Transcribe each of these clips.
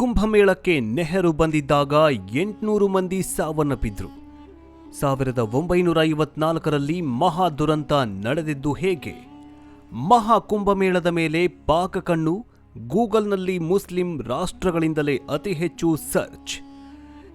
ಕುಂಭಮೇಳಕ್ಕೆ ನೆಹರು ಬಂದಿದ್ದಾಗ ಎಂಟುನೂರು ಮಂದಿ ಸಾವನ್ನಪ್ಪಿದ್ರು. ಸಾವಿರದ ಒಂಬೈನೂರ ಐವತ್ನಾಲ್ಕರಲ್ಲಿ ಮಹಾ ದುರಂತ ನಡೆದಿದ್ದು ಹೇಗೆ? ಮಹಾ ಕುಂಭಮೇಳದ ಮೇಲೆ ಪಾಕಕಣ್ಣು ಗೂಗಲ್ನಲ್ಲಿ ಮುಸ್ಲಿಂ ರಾಷ್ಟ್ರಗಳಿಂದಲೇ ಅತಿ ಹೆಚ್ಚು ಸರ್ಚ್.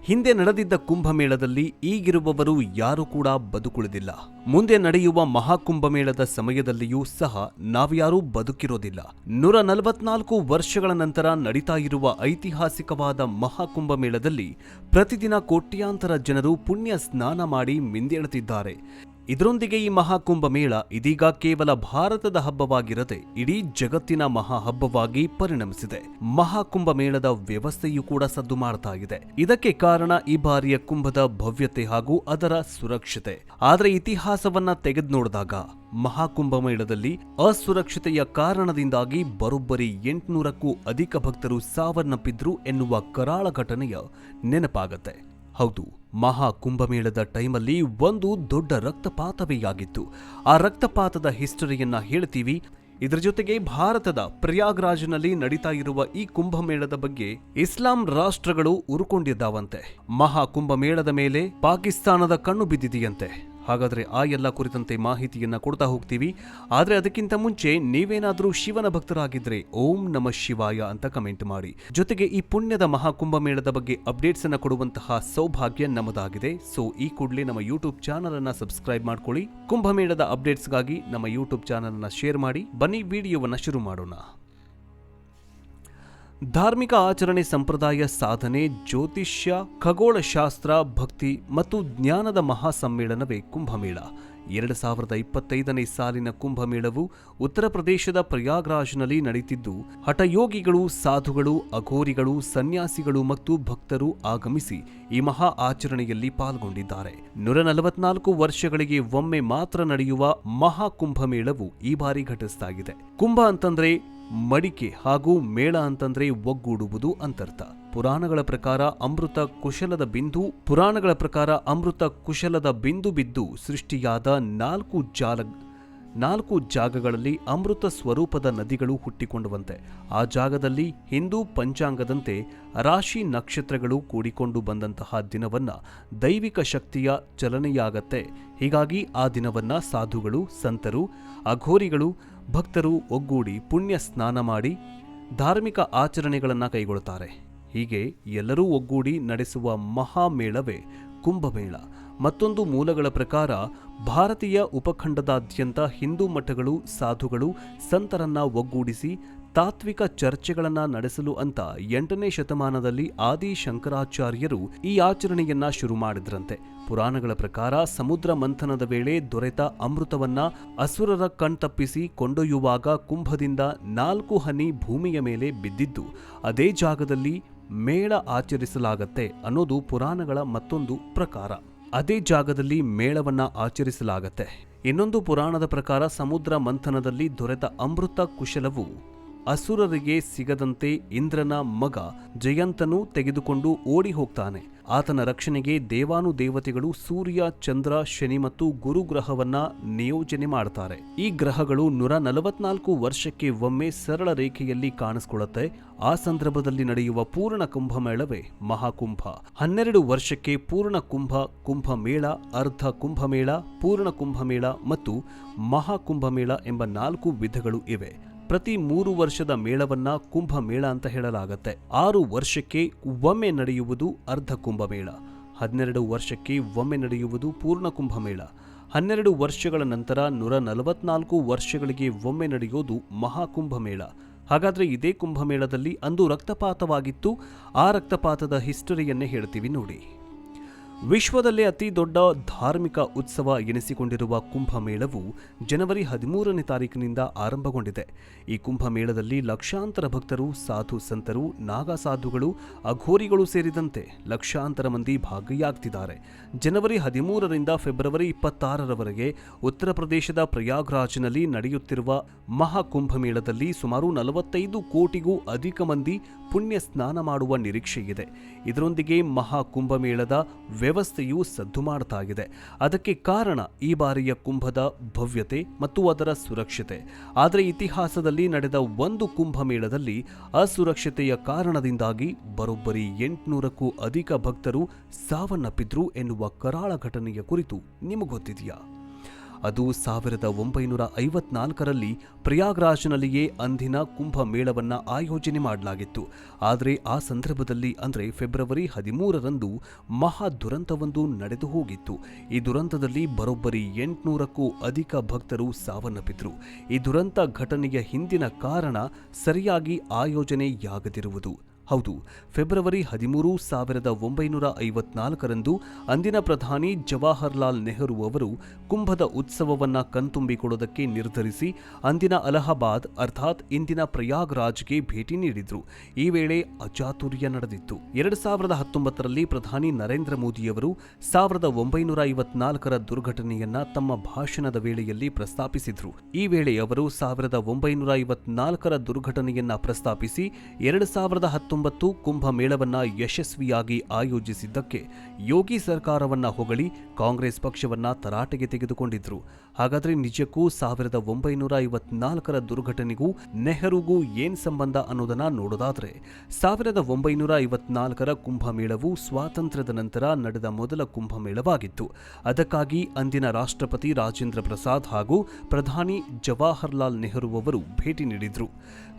ಹಿಂದೆ ನಡೆದಿದ್ದ ಕುಂಭಮೇಳದಲ್ಲಿ ಈಗಿರುವವರು ಯಾರೂ ಕೂಡ ಬದುಕುಳಿದಿಲ್ಲ. ಮುಂದೆ ನಡೆಯುವ ಮಹಾಕುಂಭಮೇಳದ ಸಮಯದಲ್ಲಿಯೂ ಸಹ ನಾವ್ಯಾರೂ ಬದುಕಿರೋದಿಲ್ಲ. ನೂರ ನಲವತ್ನಾಲ್ಕು ವರ್ಷಗಳ ನಂತರ ನಡೀತಾ ಇರುವ ಐತಿಹಾಸಿಕವಾದ ಮಹಾಕುಂಭಮೇಳದಲ್ಲಿ ಪ್ರತಿದಿನ ಕೋಟ್ಯಾಂತರ ಜನರು ಪುಣ್ಯ ಸ್ನಾನ ಮಾಡಿ ಮಿಂದೇಳುತ್ತಿದ್ದಾರೆ. ಇದರೊಂದಿಗೆ ಈ ಮಹಾಕುಂಭ ಮೇಳ ಇದೀಗ ಕೇವಲ ಭಾರತದ ಹಬ್ಬವಾಗಿರದೆ, ಇಡೀ ಜಗತ್ತಿನ ಮಹಾ ಹಬ್ಬವಾಗಿ ಪರಿಣಮಿಸಿದೆ. ಮಹಾಕುಂಭ ಮೇಳದ ವ್ಯವಸ್ಥೆಯೂ ಕೂಡ ಸದ್ದು ಮಾಡ್ತಾ ಇದೆ. ಇದಕ್ಕೆ ಕಾರಣ ಈ ಬಾರಿಯ ಕುಂಭದ ಭವ್ಯತೆ ಹಾಗೂ ಅದರ ಸುರಕ್ಷತೆ. ಆದರೆ ಇತಿಹಾಸವನ್ನ ತೆಗೆದು ನೋಡಿದಾಗ, ಮಹಾಕುಂಭ ಮೇಳದಲ್ಲಿ ಅಸುರಕ್ಷತೆಯ ಕಾರಣದಿಂದಾಗಿ ಬರೋಬ್ಬರಿ ಎಂಟುನೂರಕ್ಕೂ ಅಧಿಕ ಭಕ್ತರು ಸಾವನ್ನಪ್ಪಿದ್ರು ಎನ್ನುವ ಕರಾಳ ಘಟನೆಯ ನೆನಪಾಗತ್ತೆ. ಹೌದು ಮಹಾ ಕುಂಭಮೇಳದ ಟೈಮಲ್ಲಿ ಒಂದು ದೊಡ್ಡ ರಕ್ತಪಾತವೇ ಆಗಿತ್ತು ಆ ರಕ್ತಪಾತದ ಹಿಸ್ಟರಿಯನ್ನ ಹೇಳ್ತೀವಿ. ಇದರ ಜೊತೆಗೆ ಭಾರತದ ಪ್ರಯಾಗ್ರಾಜ್ನಲ್ಲಿ ನಡೀತಾ ಇರುವ ಈ ಕುಂಭಮೇಳದ ಬಗ್ಗೆ ಇಸ್ಲಾಂ ರಾಷ್ಟ್ರಗಳು ಉರುಕೊಂಡಿದ್ದಾವಂತೆ. ಮಹಾ ಕುಂಭಮೇಳದ ಮೇಲೆ ಪಾಕಿಸ್ತಾನದ ಕಣ್ಣು ಬಿದ್ದಿದೆಯಂತೆ. ಹಾಗಾದ್ರೆ ಆ ಎಲ್ಲ ಕುರಿತಂತೆ ಮಾಹಿತಿಯನ್ನು ಕೊಡ್ತಾ ಹೋಗ್ತೀವಿ. ಆದರೆ ಅದಕ್ಕಿಂತ ಮುಂಚೆ ನೀವೇನಾದರೂ ಶಿವನ ಭಕ್ತರಾಗಿದ್ದರೆ ಓಂ ನಮ ಶಿವಾಯ ಅಂತ ಕಮೆಂಟ್ ಮಾಡಿ. ಜೊತೆಗೆ ಈ ಪುಣ್ಯದ ಮಹಾಕುಂಭಮೇಳದ ಬಗ್ಗೆ ಅಪ್ಡೇಟ್ಸ್ ಅನ್ನು ಕೊಡುವಂತಹ ಸೌಭಾಗ್ಯ ನಮ್ಮದಾಗಿದೆ. ಸೊ ಈ ಕೂಡಲೇ ನಮ್ಮ ಯೂಟ್ಯೂಬ್ ಚಾನಲ್ ಅನ್ನ ಸಬ್ಸ್ಕ್ರೈಬ್ ಮಾಡ್ಕೊಳ್ಳಿ. ಕುಂಭಮೇಳದ ಅಪ್ಡೇಟ್ಸ್ಗಾಗಿ ನಮ್ಮ ಯೂಟ್ಯೂಬ್ ಚಾನಲ್ ಅನ್ನ ಶೇರ್ ಮಾಡಿ. ಬನ್ನಿ ವಿಡಿಯೋವನ್ನ ಶುರು ಮಾಡೋಣ. ಧಾರ್ಮಿಕ ಆಚರಣೆ ಸಂಪ್ರದಾಯ ಸಾಧನೆ, ಜ್ಯೋತಿಷ್ಯ, ಖಗೋಳಶಾಸ್ತ್ರ, ಭಕ್ತಿ ಮತ್ತು ಜ್ಞಾನದ ಮಹಾಸಮ್ಮೇಳನವೇ ಕುಂಭಮೇಳ. ಎರಡು ಸಾವಿರದ ಇಪ್ಪತ್ತೈದನೇ ಸಾಲಿನ ಕುಂಭಮೇಳವು ಉತ್ತರ ಪ್ರದೇಶದ ಪ್ರಯಾಗ್ರಾಜ್ನಲ್ಲಿ ನಡೆಯುತ್ತಿದ್ದು, ಹಠಯೋಗಿಗಳು, ಸಾಧುಗಳು, ಅಘೋರಿಗಳು, ಸನ್ಯಾಸಿಗಳು ಮತ್ತು ಭಕ್ತರು ಆಗಮಿಸಿ ಈ ಮಹಾ ಆಚರಣೆಯಲ್ಲಿ ಪಾಲ್ಗೊಂಡಿದ್ದಾರೆ. ನೂರ ನಲವತ್ನಾಲ್ಕು ವರ್ಷಗಳಿಗೆ ಒಮ್ಮೆ ಮಾತ್ರ ನಡೆಯುವ ಮಹಾ ಕುಂಭಮೇಳವು ಈ ಬಾರಿ ಘಟಿಸ್ತಾಗಿದೆ ಕುಂಭ ಅಂತಂದ್ರೆ ಮಡಿಕೆ ಹಾಗೂ ಮೇಳ ಅಂತಂದ್ರೆ ಒಗ್ಗೂಡುವುದು ಅಂತರ್ಥ. ಪುರಾಣಗಳ ಪ್ರಕಾರ ಅಮೃತ ಕುಶಲದ ಬಿಂದು, ಪುರಾಣಗಳ ಪ್ರಕಾರ ಅಮೃತ ಕುಶಲದ ಬಿಂದು ಬಿದ್ದು ಸೃಷ್ಟಿಯಾದ ನಾಲ್ಕು ಜಾಲ, ನಾಲ್ಕು ಜಾಗಗಳಲ್ಲಿ ಅಮೃತ ಸ್ವರೂಪದ ನದಿಗಳು ಹುಟ್ಟಿಕೊಂಡವಂತೆ. ಆ ಜಾಗದಲ್ಲಿ ಹಿಂದೂ ಪಂಚಾಂಗದಂತೆ ರಾಶಿ ನಕ್ಷತ್ರಗಳು ಕೂಡಿಕೊಂಡು ಬಂದಂತಹ ದಿನವನ್ನ ದೈವಿಕ ಶಕ್ತಿಯ ಚಲನೆಯಾಗತ್ತೆ. ಹೀಗಾಗಿ ಆ ದಿನವನ್ನ ಸಾಧುಗಳು, ಸಂತರು, ಅಘೋರಿಗಳು ಭಕ್ತರು ಒಗ್ಗೂಡಿ ಪುಣ್ಯ ಸ್ನಾನ ಮಾಡಿ ಧಾರ್ಮಿಕ ಆಚರಣೆಗಳನ್ನು ಕೈಗೊಳ್ಳುತ್ತಾರೆ. ಹೀಗೆ ಎಲ್ಲರೂ ಒಗ್ಗೂಡಿ ನಡೆಸುವ ಮಹಾಮೇಳವೇ ಕುಂಭಮೇಳ. ಮತ್ತೊಂದು ಮೂಲಗಳ ಪ್ರಕಾರ ಭಾರತೀಯ ಉಪಖಂಡದಾದ್ಯಂತ ಹಿಂದೂ ಮಠಗಳು, ಸಾಧುಗಳು, ಸಂತರನ್ನ ಒಗ್ಗೂಡಿಸಿ ತಾತ್ವಿಕ ಚರ್ಚೆಗಳನ್ನ ನಡೆಸಲು ಅಂತ ಎಂಟನೇ ಶತಮಾನದಲ್ಲಿ ಆದಿ ಶಂಕರಾಚಾರ್ಯರು ಈ ಆಚರಣೆಯನ್ನ ಶುರು ಮಾಡಿದ್ರಂತೆ. ಪುರಾಣಗಳ ಪ್ರಕಾರ ಸಮುದ್ರ ಮಂಥನದ ವೇಳೆ ದೊರೆತ ಅಮೃತವನ್ನ ಅಸುರರ ಕಣ್ತಪ್ಪಿಸಿ ಕೊಂಡೊಯ್ಯುವಾಗ ಕುಂಭದಿಂದ ನಾಲ್ಕು ಹನಿ ಭೂಮಿಯ ಮೇಲೆ ಬಿದ್ದಿದ್ದು, ಅದೇ ಜಾಗದಲ್ಲಿ ಮೇಳ ಆಚರಿಸಲಾಗತ್ತೆ ಅನ್ನೋದು ಪುರಾಣಗಳ ಮತ್ತೊಂದು ಪ್ರಕಾರ. ಅದೇ ಜಾಗದಲ್ಲಿ ಮೇಳವನ್ನ ಆಚರಿಸಲಾಗತ್ತೆ. ಇನ್ನೊಂದು ಪುರಾಣದ ಪ್ರಕಾರ ಸಮುದ್ರ ಮಂಥನದಲ್ಲಿ ದೊರೆತ ಅಮೃತ ಕುಶಲವು ಅಸುರರಿಗೆ ಸಿಗದಂತೆ ಇಂದ್ರನ ಮಗ ಜಯಂತನು ತೆಗೆದುಕೊಂಡು ಓಡಿ ಹೋಗ್ತಾನೆ. ಆತನ ರಕ್ಷಣೆಗೆ ದೇವಾನುದೇವತೆಗಳು ಸೂರ್ಯ, ಚಂದ್ರ, ಶನಿ ಮತ್ತು ಗುರು ಗ್ರಹವನ್ನ ನಿಯೋಜನೆ ಮಾಡ್ತಾರೆ. ಈ ಗ್ರಹಗಳು ನೂರ ನಲವತ್ನಾಲ್ಕು ವರ್ಷಕ್ಕೆ ಒಮ್ಮೆ ಸರಳ ರೇಖೆಯಲ್ಲಿ ಕಾಣಿಸ್ಕೊಳ್ಳುತ್ತೆ. ಆ ಸಂದರ್ಭದಲ್ಲಿ ನಡೆಯುವ ಪೂರ್ಣ ಕುಂಭಮೇಳವೇ ಮಹಾಕುಂಭ. ಹನ್ನೆರಡು ವರ್ಷಕ್ಕೆ ಪೂರ್ಣ ಕುಂಭ, ಕುಂಭಮೇಳ, ಅರ್ಧ ಕುಂಭಮೇಳ, ಪೂರ್ಣ ಕುಂಭಮೇಳ ಮತ್ತು ಮಹಾಕುಂಭಮೇಳ ಎಂಬ ನಾಲ್ಕು ವಿಧಗಳು ಇವೆ. ಪ್ರತಿ ಮೂರು ವರ್ಷದ ಮೇಳವನ್ನ ಕುಂಭ ಮೇಳ ಅಂತ ಹೇಳಲಾಗತ್ತೆ. ಆರು ವರ್ಷಕ್ಕೆ ಒಮ್ಮೆ ನಡೆಯುವುದು ಅರ್ಧ ಕುಂಭಮೇಳ. ಹನ್ನೆರಡು ವರ್ಷಕ್ಕೆ ಒಮ್ಮೆ ನಡೆಯುವುದು ಪೂರ್ಣ ಕುಂಭಮೇಳ. ಹನ್ನೆರಡು ವರ್ಷಗಳ ನಂತರ ನೂರ ನಲವತ್ನಾಲ್ಕು ವರ್ಷಗಳಿಗೆ ಒಮ್ಮೆ ನಡೆಯೋದು ಮಹಾಕುಂಭಮೇಳ ಹಾಗಾದರೆ ಇದೇ ಕುಂಭಮೇಳದಲ್ಲಿ ಅಂದು ರಕ್ತಪಾತವಾಗಿತ್ತು. ಆ ರಕ್ತಪಾತದ ಹಿಸ್ಟರಿಯನ್ನೇ ಹೇಳ್ತೀವಿ ನೋಡಿ. ವಿಶ್ವದಲ್ಲೇ ಅತಿ ದೊಡ್ಡ ಧಾರ್ಮಿಕ ಉತ್ಸವ ಎನಿಸಿಕೊಂಡಿರುವ ಕುಂಭಮೇಳವು ಜನವರಿ ಹದಿಮೂರನೇ ತಾರೀಕಿನಿಂದ ಆರಂಭಗೊಂಡಿದೆ. ಈ ಕುಂಭಮೇಳದಲ್ಲಿ ಲಕ್ಷಾಂತರ ಭಕ್ತರು, ಸಾಧು ಸಂತರು ನಾಗಾ ಸಾಧುಗಳು ಅಘೋರಿಗಳು ಸೇರಿದಂತೆ ಲಕ್ಷಾಂತರ ಮಂದಿ ಭಾಗಿಯಾಗ್ತಿದ್ದಾರೆ. ಜನವರಿ ಹದಿಮೂರರಿಂದ ಫೆಬ್ರವರಿ ಇಪ್ಪತ್ತಾರರವರೆಗೆ ಉತ್ತರ ಪ್ರದೇಶದ ಪ್ರಯಾಗ್ರಾಜ್ನಲ್ಲಿ ನಡೆಯುತ್ತಿರುವ ಮಹಾಕುಂಭಮೇಳದಲ್ಲಿ ಸುಮಾರು ನಲವತ್ತೈದು ಕೋಟಿಗೂ ಅಧಿಕ ಮಂದಿ ಪುಣ್ಯ ಸ್ನಾನ ಮಾಡುವ ನಿರೀಕ್ಷೆಯಿದೆ ಇದರೊಂದಿಗೆ ಮಹಾಕುಂಭಮೇಳದ ವ್ಯವಸ್ಥೆಯೂ ಸದ್ದು ಮಾಡ್ತಾ ಇದೆ ಅದಕ್ಕೆ ಕಾರಣ ಈ ಬಾರಿಯ ಕುಂಭದ ಭವ್ಯತೆ ಮತ್ತು ಅದರ ಸುರಕ್ಷತೆ. ಆದರೆ ಇತಿಹಾಸದಲ್ಲಿ ನಡೆದ ಒಂದು ಕುಂಭಮೇಳದಲ್ಲಿ ಅಸುರಕ್ಷತೆಯ ಕಾರಣದಿಂದಾಗಿ ಬರೋಬ್ಬರಿ ಎಂಟುನೂರಕ್ಕೂ ಅಧಿಕ ಭಕ್ತರು ಸಾವನ್ನಪ್ಪಿದ್ರು ಎನ್ನುವ ಕರಾಳ ಘಟನೆಯ ಕುರಿತು ನಿಮಗೊತ್ತಿದೆಯಾ ಅದು ಸಾವಿರದ ಒಂಬೈನೂರ ಐವತ್ನಾಲ್ಕರಲ್ಲಿ ಪ್ರಯಾಗ್ರಾಜ್ನಲ್ಲಿಯೇ ಅಂದಿನ ಕುಂಭ ಮೇಳವನ್ನು ಆಯೋಜನೆ ಮಾಡಲಾಗಿತ್ತು. ಆದರೆ ಆ ಸಂದರ್ಭದಲ್ಲಿ ಅಂದರೆ ಫೆಬ್ರವರಿ ಹದಿಮೂರರಂದು ಮಹಾ ದುರಂತವೊಂದು ನಡೆದು ಹೋಗಿತ್ತು. ಈ ದುರಂತದಲ್ಲಿ ಬರೋಬ್ಬರಿ ಎಂಟುನೂರಕ್ಕೂ ಅಧಿಕ ಭಕ್ತರು ಸಾವನ್ನಪ್ಪಿದ್ರು. ಈ ದುರಂತ ಘಟನೆಯ ಹಿಂದಿನ ಕಾರಣ ಸರಿಯಾಗಿ ಆಯೋಜನೆಯಾಗದಿರುವುದು. ಹೌದು, ಫೆಬ್ರವರಿ ಹದಿಮೂರು ಸಾವಿರದ ಒಂಬೈನೂರ ಐವತ್ನಾಲ್ಕರಂದು ಅಂದಿನ ಪ್ರಧಾನಿ ಜವಾಹರ್ಲಾಲ್ ನೆಹರು ಅವರು ಕುಂಭದ ಉತ್ಸವವನ್ನ ಕಣ್ತುಂಬಿಕೊಡೋದಕ್ಕೆ ನಿರ್ಧರಿಸಿ ಅಂದಿನ ಅಲಹಾಬಾದ್ ಅರ್ಥಾತ್ ಇಂದಿನ ಪ್ರಯಾಗ್ರಾಜ್ಗೆ ಭೇಟಿ ನೀಡಿದ್ರು. ಈ ವೇಳೆ ಅಚಾತುರ್ಯ ನಡೆದಿತ್ತು. ಎರಡು ಸಾವಿರದ ಹತ್ತೊಂಬತ್ತರಲ್ಲಿ ಪ್ರಧಾನಿ ನರೇಂದ್ರ ಮೋದಿಯವರು ಸಾವಿರದ ಒಂಬೈನೂರ ಐವತ್ನಾಲ್ಕರ ದುರ್ಘಟನೆಯನ್ನ ತಮ್ಮ ಭಾಷಣದ ವೇಳೆಯಲ್ಲಿ ಪ್ರಸ್ತಾಪಿಸಿದ್ರು. ಈ ವೇಳೆ ಅವರು ಸಾವಿರದ ಒಂಬೈನೂರ ಐವತ್ನಾಲ್ಕರ ದುರ್ಘಟನೆಯನ್ನ ಪ್ರಸ್ತಾಪಿಸಿ ಎರಡು ಸಾವಿರದ ಹತ್ತೊಂಬತ್ತು ಕುಂಭ ಮೇಳವನ್ನ ಯಶಸ್ವಿಯಾಗಿ ಆಯೋಜಿಸಿದ್ದಕ್ಕೆ ಯೋಗಿ ಸರ್ಕಾರವನ್ನ ಹೊಗಳಿ ಕಾಂಗ್ರೆಸ್ ಪಕ್ಷವನ್ನ ತರಾಟೆಗೆ ತೆಗೆದುಕೊಂಡಿದ್ರು. ಹಾಗಾದ್ರೆ ನಿಜಕ್ಕೂ ಸಾವಿರದ ಒಂಬೈನೂರ ಐವತ್ನಾಲ್ಕರ ದುರ್ಘಟನೆಗೂ ನೆಹರುಗೂ ಏನ್ ಸಂಬಂಧ ಅನ್ನೋದನ್ನ ನೋಡೋದಾದ್ರೆ, ಸಾವಿರದ ಒಂಬೈನೂರ ಐವತ್ನಾಲ್ಕರ ಕುಂಭಮೇಳವು ಸ್ವಾತಂತ್ರ್ಯದ ನಂತರ ನಡೆದ ಮೊದಲ ಕುಂಭಮೇಳವಾಗಿತ್ತು. ಅದಕ್ಕಾಗಿ ಅಂದಿನ ರಾಷ್ಟ್ರಪತಿ ರಾಜೇಂದ್ರ ಪ್ರಸಾದ್ ಹಾಗೂ ಪ್ರಧಾನಿ ಜವಾಹರ್ಲಾಲ್ ನೆಹರು ಅವರು ಭೇಟಿ ನೀಡಿದ್ರು.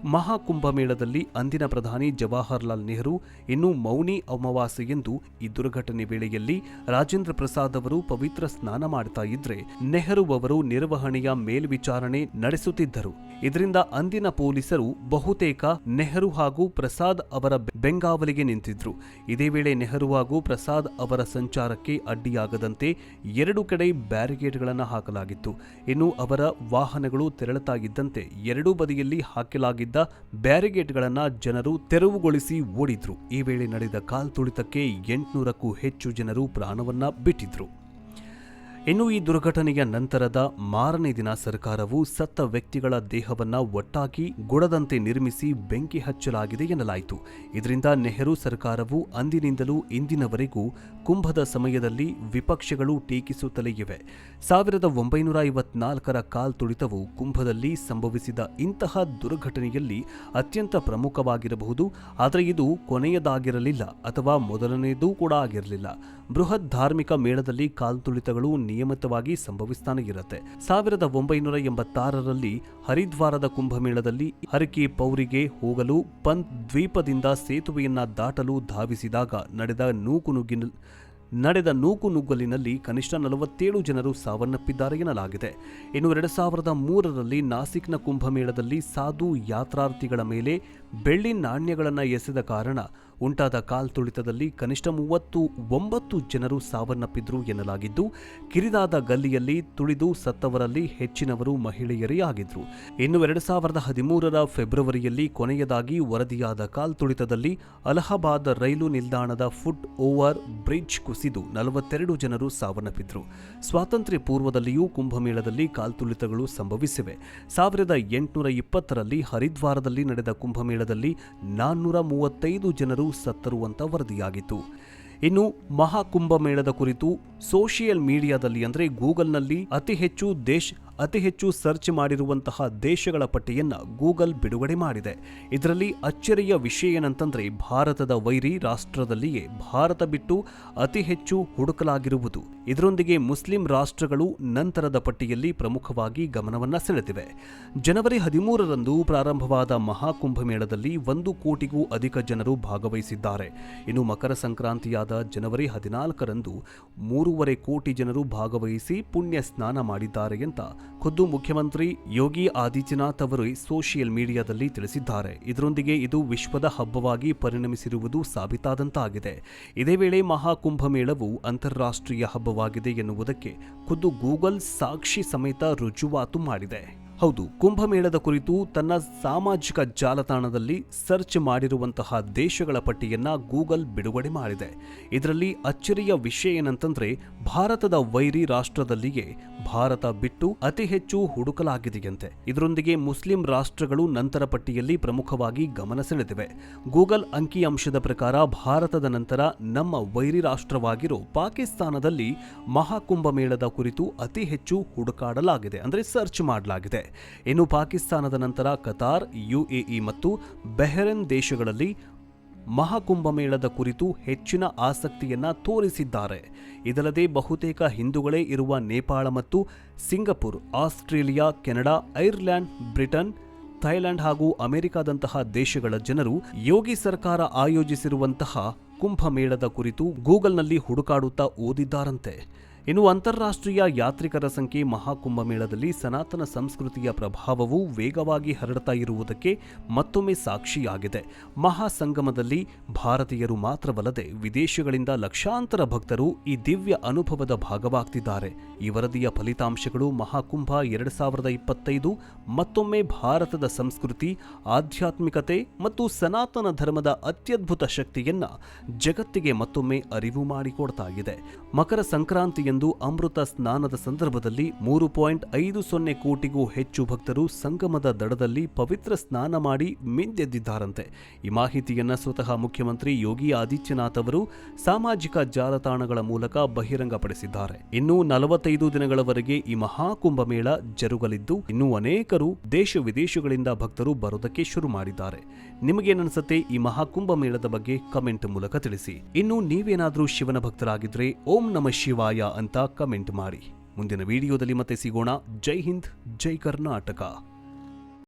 ಮಹಾಕುಂಭಮೇಳದಲ್ಲಿ ಅಂದಿನ ಪ್ರಧಾನಿ ಜವಾಹರ್ಲಾಲ್ ನೆಹರು, ಇನ್ನೂ ಮೌನಿ ಅಮಾವಾಸ್ಯೆಯೆಂದು ಈ ದುರ್ಘಟನೆ ವೇಳೆಯಲ್ಲಿ ರಾಜೇಂದ್ರ ಪ್ರಸಾದ್ ಅವರು ಪವಿತ್ರ ಸ್ನಾನ ಮಾಡ್ತಾ ಇದ್ರೆ ನೆಹರು ಅವರು ನಿರ್ವಹಣೆಯ ಮೇಲ್ವಿಚಾರಣೆ ನಡೆಸುತ್ತಿದ್ದರು. ಇದರಿಂದ ಅಂದಿನ ಪೊಲೀಸರು ಬಹುತೇಕ ನೆಹರು ಹಾಗೂ ಪ್ರಸಾದ್ ಅವರ ಬೆಂಗಾವಲಿಗೆ ನಿಂತಿದ್ರು. ಇದೇ ವೇಳೆ ನೆಹರು ಹಾಗೂ ಪ್ರಸಾದ್ ಅವರ ಸಂಚಾರಕ್ಕೆ ಅಡ್ಡಿಯಾಗದಂತೆ ಎರಡು ಕಡೆ ಬ್ಯಾರಿಗೇಡ್ಗಳನ್ನು ಹಾಕಲಾಗಿತ್ತು. ಇನ್ನು ಅವರ ವಾಹನಗಳು ತೆರಳತಾಗಿದ್ದಂತೆ ಎರಡೂ ಬದಿಯಲ್ಲಿ ಹಾಕಲಾಗಿದ್ದ ಬ್ಯಾರಿಗೇಡ್ಗಳನ್ನು ಜನರು ತೆರವುಗೊಳಿಸಿ ಓಡಿದ್ರು. ಈ ವೇಳೆ ನಡೆದ ಕಾಲ್ತುಳಿತಕ್ಕೆ ಎಂಟುನೂರಕ್ಕೂ ಹೆಚ್ಚು ಜನರು ಪ್ರಾಣವನ್ನ ಬಿಟ್ಟಿದ್ರು. ಇನ್ನು ಈ ದುರ್ಘಟನೆಯ ನಂತರದ ಮಾರನೇ ದಿನ ಸರ್ಕಾರವು ಸತ್ತ ವ್ಯಕ್ತಿಗಳ ದೇಹವನ್ನ ಒಟ್ಟಾಗಿ ಗುಡದಂತೆ ನಿರ್ಮಿಸಿ ಬೆಂಕಿ ಹಚ್ಚಲಾಗಿದೆ ಎನ್ನಲಾಯಿತು. ಇದರಿಂದ ನೆಹರು ಸರ್ಕಾರವು ಅಂದಿನಿಂದಲೂ ಇಂದಿನವರೆಗೂ ಕುಂಭದ ಸಮಯದಲ್ಲಿ ವಿಪಕ್ಷಗಳು ಟೀಕಿಸುತ್ತಲೇ ಇವೆ. ಸಾವಿರದ ಒಂಬೈನೂರ ಐವತ್ನಾಲ್ಕರ ಕಾಲ್ತುಳಿತವು ಕುಂಭದಲ್ಲಿ ಸಂಭವಿಸಿದ ಇಂತಹ ದುರ್ಘಟನೆಯಲ್ಲಿ ಅತ್ಯಂತ ಪ್ರಮುಖವಾಗಿರಬಹುದು, ಆದರೆ ಇದು ಕೊನೆಯದಾಗಿರಲಿಲ್ಲ ಅಥವಾ ಮೊದಲನೆಯದೂ ಕೂಡ ಆಗಿರಲಿಲ್ಲ. ಬೃಹತ್ ಧಾರ್ಮಿಕ ಮೇಳದಲ್ಲಿ ಕಾಲ್ತುಳಿತಗಳು ನಿಯಮಿತವಾಗಿ ಸಂಭವಿಸ್ತಾನೆ ಇರುತ್ತೆ. ಸಾವಿರದ ಒಂಬೈನೂರ ಎಂಬತ್ತಾರರಲ್ಲಿ ಹರಿದ್ವಾರದ ಕುಂಭಮೇಳದಲ್ಲಿ ಹರಕೆ ಪೌರಿಗೆ ಹೋಗಲು ಪಂತ್ ದ್ವೀಪದಿಂದ ಸೇತುವೆಯನ್ನ ದಾಟಲು ಧಾವಿಸಿದಾಗ ನಡೆದ ನೂಕುನುಗ್ಗಿನ ನಡೆದ ನೂಕುನುಗ್ಗಲಿನಲ್ಲಿ ಕನಿಷ್ಠ ನಲವತ್ತೇಳು ಜನರು ಸಾವನ್ನಪ್ಪಿದ್ದಾರೆ ಎನ್ನಲಾಗಿದೆ. ಇನ್ನು ಎರಡು ಸಾವಿರದ ಮೂರರಲ್ಲಿ ನಾಸಿಕ್ನ ಕುಂಭಮೇಳದಲ್ಲಿ ಸಾಧು ಯಾತ್ರಾರ್ಥಿಗಳ ಮೇಲೆ ಬೆಳ್ಳಿ ನಾಣ್ಯಗಳನ್ನು ಎಸೆದ ಕಾರಣ ಉಂಟಾದ ಕಾಲ್ತುಳಿತದಲ್ಲಿ ಕನಿಷ್ಠ ಮೂವತ್ತು ಒಂಬತ್ತು ಜನರು ಸಾವನ್ನಪ್ಪಿದ್ರು ಎನ್ನಲಾಗಿದ್ದು, ಕಿರಿದಾದ ಗಲ್ಲಿಯಲ್ಲಿ ತುಳಿದು ಸತ್ತವರಲ್ಲಿ ಹೆಚ್ಚಿನವರು ಮಹಿಳೆಯರೇ ಆಗಿದ್ರು. ಇನ್ನು ಎರಡು ಸಾವಿರದ ಹದಿಮೂರರ ಫೆಬ್ರವರಿಯಲ್ಲಿ ಕೊನೆಯದಾಗಿ ವರದಿಯಾದ ಕಾಲ್ತುಳಿತದಲ್ಲಿ ಅಲಹಾಬಾದ್ ರೈಲು ನಿಲ್ದಾಣದ ಫುಟ್ ಓವರ್ ಬ್ರಿಡ್ಜ್ ಕುಸಿದು ನಲವತ್ತೆರಡು ಜನರು ಸಾವನ್ನಪ್ಪಿದ್ರು. ಸ್ವಾತಂತ್ರ್ಯ ಪೂರ್ವದಲ್ಲಿಯೂ ಕುಂಭಮೇಳದಲ್ಲಿ ಕಾಲ್ತುಳಿತಗಳು ಸಂಭವಿಸಿವೆ. ಸಾವಿರದ ಎಂಟುನೂರ ಇಪ್ಪತ್ತರಲ್ಲಿ ಹರಿದ್ವಾರದಲ್ಲಿ ನಡೆದ ಕುಂಭಮೇಳದಲ್ಲಿ ನಾನ್ನೂರ ಮೂವತ್ತೈದು ಜನರು ಸತ್ತರು ಅಂತ ವರದಿಯಾಗಿತ್ತು. ಇನ್ನು ಮಹಾಕುಂಭಮೇಳದ ಕುರಿತು ಸೋಷಿಯಲ್ ಮೀಡಿಯಾದಲ್ಲಿ ಅಂದರೆ ಗೂಗಲ್ನಲ್ಲಿ ಅತಿ ಹೆಚ್ಚು ದೇಶ ಅತಿ ಹೆಚ್ಚು ಸರ್ಚ್ ಮಾಡಿರುವಂತಹ ದೇಶಗಳ ಪಟ್ಟಿಯನ್ನು ಗೂಗಲ್ ಬಿಡುಗಡೆ ಮಾಡಿದೆ. ಇದರಲ್ಲಿ ಅಚ್ಚರಿಯ ವಿಷಯ ಏನಂತಂದ್ರೆ ಭಾರತದ ವೈರಿ ರಾಷ್ಟ್ರದಲ್ಲಿಯೇ ಭಾರತ ಬಿಟ್ಟು ಅತಿ ಹೆಚ್ಚು ಹುಡುಕಲಾಗಿರುವುದು. ಇದರೊಂದಿಗೆ ಮುಸ್ಲಿಂ ರಾಷ್ಟ್ರಗಳು ನಂತರದ ಪಟ್ಟಿಯಲ್ಲಿ ಪ್ರಮುಖವಾಗಿ ಗಮನವನ್ನು ಸೆಳೆದಿವೆ. ಜನವರಿ ಹದಿಮೂರರಂದು ಪ್ರಾರಂಭವಾದ ಮಹಾಕುಂಭಮೇಳದಲ್ಲಿ ಒಂದು ಕೋಟಿಗೂ ಅಧಿಕ ಜನರು ಭಾಗವಹಿಸಿದ್ದಾರೆ. ಇನ್ನು ಮಕರ ಸಂಕ್ರಾಂತಿಯಾದ ಜನವರಿ ಹದಿನಾಲ್ಕರಂದು ಮೂರುವರೆ ಕೋಟಿ ಜನರು ಭಾಗವಹಿಸಿ ಪುಣ್ಯ ಸ್ನಾನ ಮಾಡಿದ್ದಾರೆ ಅಂತ ಖುದ್ದು ಮುಖ್ಯಮಂತ್ರಿ ಯೋಗಿ ಆದಿತ್ಯನಾಥ್ ಅವರು ಸೋಷಿಯಲ್ ಮೀಡಿಯಾದಲ್ಲಿ ತಿಳಿಸಿದ್ದಾರೆ. ಇದರೊಂದಿಗೆ ಇದು ವಿಶ್ವದ ಹಬ್ಬವಾಗಿ ಪರಿಣಮಿಸಿರುವುದು ಸಾಬೀತಾದಂತಾಗಿದೆ. ಇದೇ ವೇಳೆ ಮಹಾಕುಂಭಮೇಳವು ಅಂತಾರಾಷ್ಟ್ರೀಯ ಹಬ್ಬವಾಗಿದೆ ಎನ್ನುವುದಕ್ಕೆ ಖುದ್ದು ಗೂಗಲ್ ಸಾಕ್ಷಿ ಸಮೇತ ರುಜುವಾತು ಮಾಡಿದೆ. ಹೌದು, ಕುಂಭಮೇಳದ ಕುರಿತು ತನ್ನ ಸಾಮಾಜಿಕ ಜಾಲತಾಣದಲ್ಲಿ ಸರ್ಚ್ ಮಾಡಿರುವಂತಹ ದೇಶಗಳ ಪಟ್ಟಿಯನ್ನ ಗೂಗಲ್ ಬಿಡುಗಡೆ ಮಾಡಿದೆ. ಇದರಲ್ಲಿ ಅಚ್ಚರಿಯ ವಿಷಯ ಏನಂತಂದ್ರೆ, ಭಾರತದ ವೈರಿ ರಾಷ್ಟ್ರದಲ್ಲಿಯೇ ಭಾರತ ಬಿಟ್ಟು ಅತಿ ಹೆಚ್ಚು ಹುಡುಕಲಾಗಿದೆಯಂತೆ. ಇದರೊಂದಿಗೆ ಮುಸ್ಲಿಂ ರಾಷ್ಟ್ರಗಳು ನಂತರ ಪಟ್ಟಿಯಲ್ಲಿ ಪ್ರಮುಖವಾಗಿ ಗಮನ ಸೆಳೆದಿವೆ. ಗೂಗಲ್ ಅಂಕಿಅಂಶದ ಪ್ರಕಾರ ಭಾರತದ ನಂತರ ನಮ್ಮ ವೈರಿ ರಾಷ್ಟ್ರವಾಗಿರೋ ಪಾಕಿಸ್ತಾನದಲ್ಲಿ ಮಹಾಕುಂಭಮೇಳದ ಕುರಿತು ಅತಿ ಹೆಚ್ಚು ಹುಡುಕಾಡಲಾಗಿದೆ, ಅಂದರೆ ಸರ್ಚ್ ಮಾಡಲಾಗಿದೆ. ಇನ್ನು ಪಾಕಿಸ್ತಾನದ ನಂತರ ಕತಾರ್, ಯುಎಇ ಮತ್ತು ಬೆಹರೆನ್ ದೇಶಗಳಲ್ಲಿ ಮಹಾಕುಂಭಮೇಳದ ಕುರಿತು ಹೆಚ್ಚಿನ ಆಸಕ್ತಿಯನ್ನ ತೋರಿಸಿದ್ದಾರೆ. ಇದಲ್ಲದೆ ಬಹುತೇಕ ಹಿಂದೂಗಳೇ ಇರುವ ನೇಪಾಳ ಮತ್ತು Singapore, Australia, Canada Ireland Britain Thailand ಹಾಗೂ ಅಮೆರಿಕಾದಂತಹ ದೇಶಗಳ ಜನರು ಯೋಗಿ ಸರ್ಕಾರ ಆಯೋಜಿಸಿರುವಂತಹ ಕುಂಭಮೇಳದ ಕುರಿತು ಗೂಗಲ್ನಲ್ಲಿ ಹುಡುಕಾಡುತ್ತಾ ಓದಿದ್ದಾರಂತೆ. ಇನ್ನು ಅಂತಾರಾಷ್ಟ್ರೀಯ ಯಾತ್ರಿಕರ ಸಂಖ್ಯೆ ಮಹಾಕುಂಭಮೇಳದಲ್ಲಿ ಸನಾತನ ಸಂಸ್ಕೃತಿಯ ಪ್ರಭಾವವು ವೇಗವಾಗಿ ಹರಡ್ತಾ ಇರುವುದಕ್ಕೆ ಮತ್ತೊಮ್ಮೆ ಸಾಕ್ಷಿಯಾಗಿದೆ. ಮಹಾಸಂಗಮದಲ್ಲಿ ಭಾರತೀಯರು ಮಾತ್ರವಲ್ಲದೆ ವಿದೇಶಗಳಿಂದ ಲಕ್ಷಾಂತರ ಭಕ್ತರು ಈ ದಿವ್ಯ ಅನುಭವದ ಭಾಗವಾಗ್ತಿದ್ದಾರೆ. ಈ ವರದಿಯ ಫಲಿತಾಂಶಗಳು ಮಹಾಕುಂಭ ಎರಡು ಸಾವಿರದ ಇಪ್ಪತ್ತೈದು, ಮತ್ತೊಮ್ಮೆ ಭಾರತದ ಸಂಸ್ಕೃತಿ, ಆಧ್ಯಾತ್ಮಿಕತೆ ಮತ್ತು ಸನಾತನ ಧರ್ಮದ ಅತ್ಯದ್ಭುತ ಶಕ್ತಿಯನ್ನ ಜಗತ್ತಿಗೆ ಮತ್ತೊಮ್ಮೆ ಅರಿವು ಮಾಡಿಕೊಡ್ತಾ ಇದೆ. ಮಕರ ಅಮೃತ ಸ್ನಾನದ ಸಂದರ್ಭದಲ್ಲಿ ಮೂರು ಪಾಯಿಂಟ್ ಐದು ಸೊನ್ನೆ ಕೋಟಿಗೂ ಹೆಚ್ಚು ಭಕ್ತರು ಸಂಗಮದ ದಡದಲ್ಲಿ ಪವಿತ್ರ ಸ್ನಾನ ಮಾಡಿ ಮಿಂದೆದ್ದಿದ್ದಾರಂತೆ. ಈ ಮಾಹಿತಿಯನ್ನು ಸ್ವತಃ ಮುಖ್ಯಮಂತ್ರಿ ಯೋಗಿ ಆದಿತ್ಯನಾಥ್ ಅವರು ಸಾಮಾಜಿಕ ಜಾಲತಾಣಗಳ ಮೂಲಕ ಬಹಿರಂಗಪಡಿಸಿದ್ದಾರೆ. ಇನ್ನು ನಲವತ್ತೈದು ದಿನಗಳವರೆಗೆ ಈ ಮಹಾಕುಂಭ ಮೇಳ ಜರುಗಲಿದ್ದು, ಇನ್ನು ಅನೇಕರು ದೇಶ ವಿದೇಶಗಳಿಂದ ಭಕ್ತರು ಬರೋದಕ್ಕೆ ಶುರು ಮಾಡಿದ್ದಾರೆ. ನಿಮಗೇನನ್ಸುತ್ತೆ ಈ ಮಹಾಕುಂಭ ಮೇಳದ ಬಗ್ಗೆ ಕಮೆಂಟ್ ಮೂಲಕ ತಿಳಿಸಿ. ಇನ್ನು ನೀವೇನಾದರೂ ಶಿವನ ಭಕ್ತರಾಗಿದ್ರೆ ಓಂ ನಮ ಶಿವಾಯ ಅಂತ ಕಮೆಂಟ್ ಮಾಡಿ. ಮುಂದಿನ ವಿಡಿಯೋದಲ್ಲಿ ಮತ್ತೆ ಸಿಗೋಣ. ಜೈ ಹಿಂದ್ ಜೈ ಕರ್ನಾಟಕ.